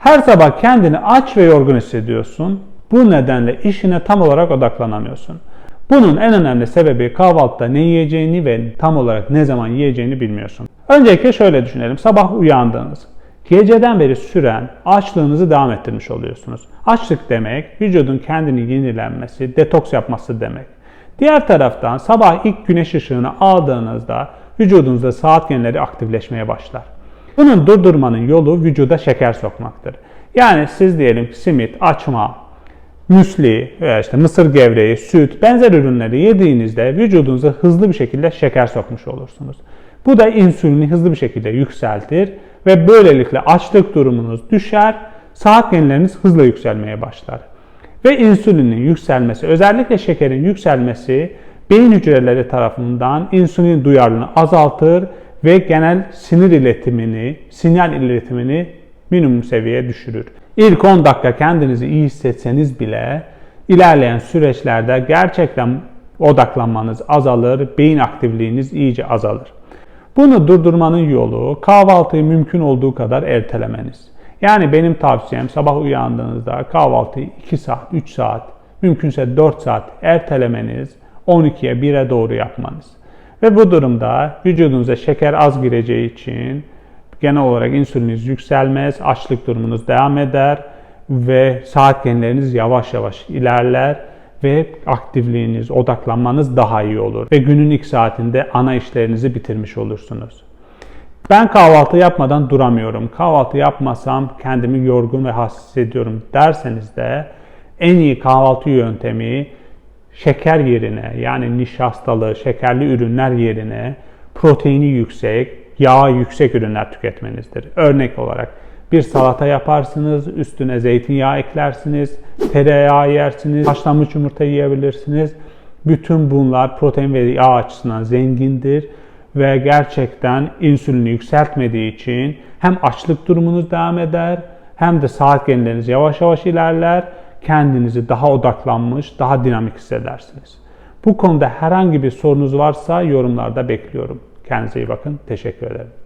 Her sabah kendini aç ve yorgun hissediyorsun. Bu nedenle işine tam olarak odaklanamıyorsun. Bunun en önemli sebebi kahvaltıda ne yiyeceğini ve tam olarak ne zaman yiyeceğini bilmiyorsun. Öncelikle şöyle düşünelim. Sabah uyandınız. Geceden beri süren açlığınızı devam ettirmiş oluyorsunuz. Açlık demek vücudun kendini yenilenmesi, detoks yapması demek. Diğer taraftan sabah ilk güneş ışığını aldığınızda vücudunuzda saat genleri aktifleşmeye başlar. Bunun durdurmanın yolu vücuda şeker sokmaktır. Yani siz diyelim simit, açma, müsli veya işte mısır gevreği, süt, benzer ürünleri yediğinizde vücudunuza hızlı bir şekilde şeker sokmuş olursunuz. Bu da insülini hızlı bir şekilde yükseltir ve böylelikle açlık durumunuz düşer, saat genleriniz hızla yükselmeye başlar. Ve insülinin yükselmesi, özellikle şekerin yükselmesi beyin hücreleri tarafından insülin duyarlılığını azaltır ve genel sinir iletimini, sinyal iletimini minimum seviyeye düşürür. İlk 10 dakika kendinizi iyi hissetseniz bile ilerleyen süreçlerde gerçekten odaklanmanız azalır, beyin aktifliğiniz iyice azalır. Bunu durdurmanın yolu kahvaltıyı mümkün olduğu kadar ertelemeniz. Yani benim tavsiyem sabah uyandığınızda kahvaltıyı 2 saat, 3 saat, mümkünse 4 saat ertelemeniz, 12'ye 1'e doğru yapmanız. Ve bu durumda vücudunuza şeker az gireceği için genel olarak insüliniz yükselmez, açlık durumunuz devam eder ve saat genleriniz yavaş yavaş ilerler ve aktifliğiniz, odaklanmanız daha iyi olur. Ve günün ilk saatinde ana işlerinizi bitirmiş olursunuz. Ben kahvaltı yapmadan duramıyorum. Kahvaltı yapmasam kendimi yorgun ve hassas hissediyorum derseniz de en iyi kahvaltı yöntemi şeker yerine yani nişastalı, şekerli ürünler yerine proteini yüksek, yağı yüksek ürünler tüketmenizdir. Örnek olarak bir salata yaparsınız, üstüne zeytinyağı eklersiniz, tereyağı yersiniz, haşlanmış yumurta yiyebilirsiniz. Bütün bunlar protein ve yağ açısından zengindir ve gerçekten insülini yükseltmediği için hem açlık durumunuz devam eder hem de saat genleriniz yavaş yavaş ilerler. Kendinizi daha odaklanmış, daha dinamik hissedersiniz. Bu konuda herhangi bir sorunuz varsa yorumlarda bekliyorum. Kendinize iyi bakın. Teşekkür ederim.